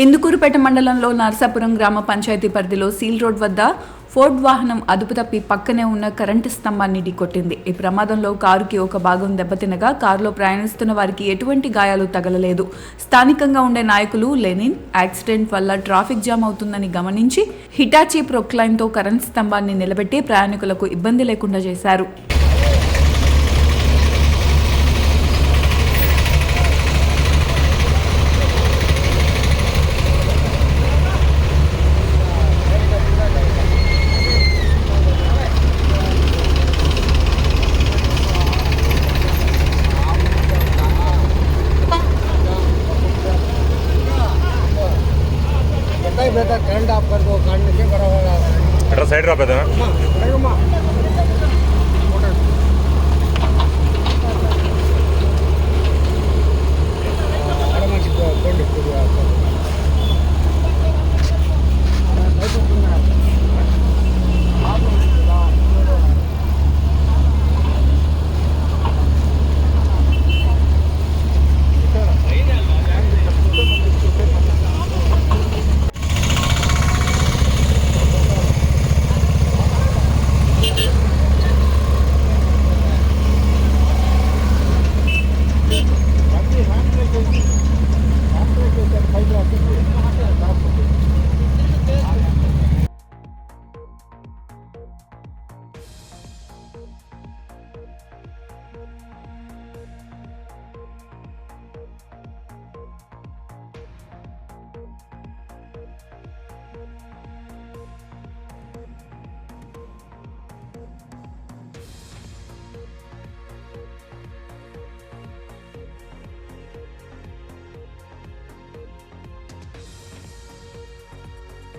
ఇందుకూరుపేట మండలంలో నర్సాపురం గ్రామ పంచాయతీ పరిధిలో సీల్ రోడ్ వద్ద ఫోర్డ్ వాహనం అదుపు తప్పి పక్కనే ఉన్న కరెంటు స్తంభాన్ని ఢీకొట్టింది. ఈ ప్రమాదంలో కారుకి ఒక భాగం దెబ్బతినగా కారులో ప్రయాణిస్తున్న వారికి ఎటువంటి గాయాలు తగలలేదు. స్థానికంగా ఉండే నాయకులు లెనిన్ యాక్సిడెంట్ వల్ల ట్రాఫిక్ జామ్ అవుతుందని గమనించి హిటాచీ ప్రొక్లైన్తో కరెంట్ స్తంభాన్ని నిలబెట్టి ప్రయాణికులకు ఇబ్బంది లేకుండా చేశారు. ಕರೆಂಟ್ ಆಫ್ ಬರ್ದು ಕಾಣಲಿಕ್ಕೆ ಬರೋವಾಗ ಸೈಡ್ ಡ್ರಾಪ್ ಇದೆ పైకి